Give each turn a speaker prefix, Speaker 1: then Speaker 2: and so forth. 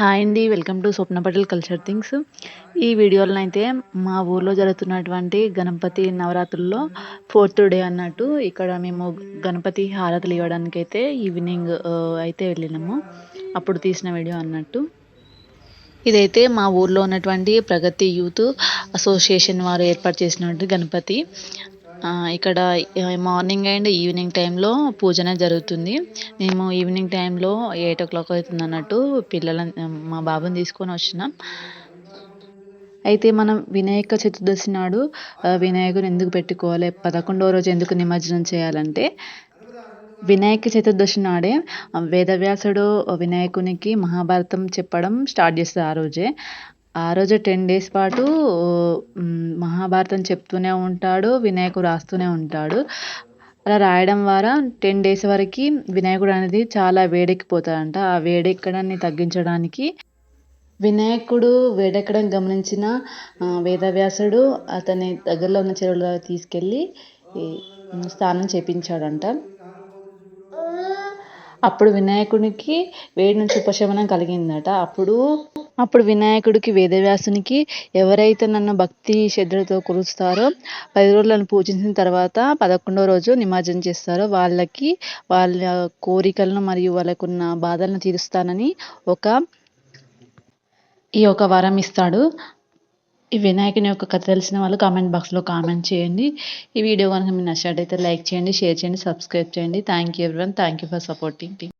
Speaker 1: Hi అండి welcome to Swapna Patel culture things. ఈ వీడియోలో అయితే మా ఊర్లో జరుగుతున్నటువంటి గణపతి నవరాత్రుల్లో ఫోర్త్ డే అన్నట్టు ఇక్కడ మేము గణపతి హారతులు ఇవ్వడానికి అయితే ఈవినింగ్ అయితే వెళ్ళినాము. అప్పుడు తీసిన వీడియో అన్నట్టు. ఇదైతే మా ఊర్లో ఉన్నటువంటి ప్రగతి యూత్ అసోసియేషన్ వారు ఏర్పాటు చేసినటువంటి గణపతి. ఇక్కడ మార్నింగ్ అండ్ ఈవినింగ్ టైంలో పూజన జరుగుతుంది. మేము ఈవినింగ్ టైంలో ఎయిట్ ఓ క్లాక్ అవుతుంది అన్నట్టు పిల్లల మా బాబుని తీసుకొని వచ్చినాం. అయితే మనం వినాయక చతుర్దశి నాడు వినాయకుని ఎందుకు పెట్టుకోవాలి? పదకొండవ రోజు ఎందుకు నిమజ్జనం చేయాలంటే వినాయక చతుర్దశి నాడే వేదవ్యాసుడు వినాయకునికి మహాభారతం చెప్పడం స్టార్ట్ చేస్తారు ఆ రోజే. ఆ రోజు టెన్ డేస్ పాటు మహాభారతం చెప్తూనే ఉంటాడు వినాయకుడు రాస్తూనే ఉంటాడు. అలా రాయడం ద్వారా టెన్ డేస్ వరకు వినాయకుడు అనేది చాలా వేడెక్కిపోతాడంట. ఆ వేడెక్కడాన్ని తగ్గించడానికి వినాయకుడు వేడెక్కడం గమనించిన వేదవ్యాసుడు అతని దగ్గరలో ఉన్న చెరువులో తీసుకెళ్ళి స్నానం చేపించాడంట. అప్పుడు వినాయకునికి వేడి నుంచి ఉపశమనం కలిగిందట. అప్పుడు అప్పుడు వినాయకుడికి వేదవ్యాసునికి ఎవరైతే నన్ను భక్తి శ్రద్ధలతో కొలుస్తారో పది రోజులను పూజించిన తర్వాత పదకొండవ రోజు నిమజ్జనం చేస్తారో వాళ్ళకి వాళ్ళ కోరికలను మరియు వాళ్ళకున్న బాధలను తీరుస్తానని ఒక ఈ ఒక వరం ఇస్తాడు. ఈ వినాయకుని యొక్క కథ తెలిసిన వాళ్ళు కామెంట్ బాక్స్లో కామెంట్ చేయండి. ఈ వీడియో కనుక మీరు నచ్చినట్టయితే లైక్ చేయండి షేర్ చేయండి సబ్స్క్రైబ్ చేయండి. Thank you everyone thank you for supporting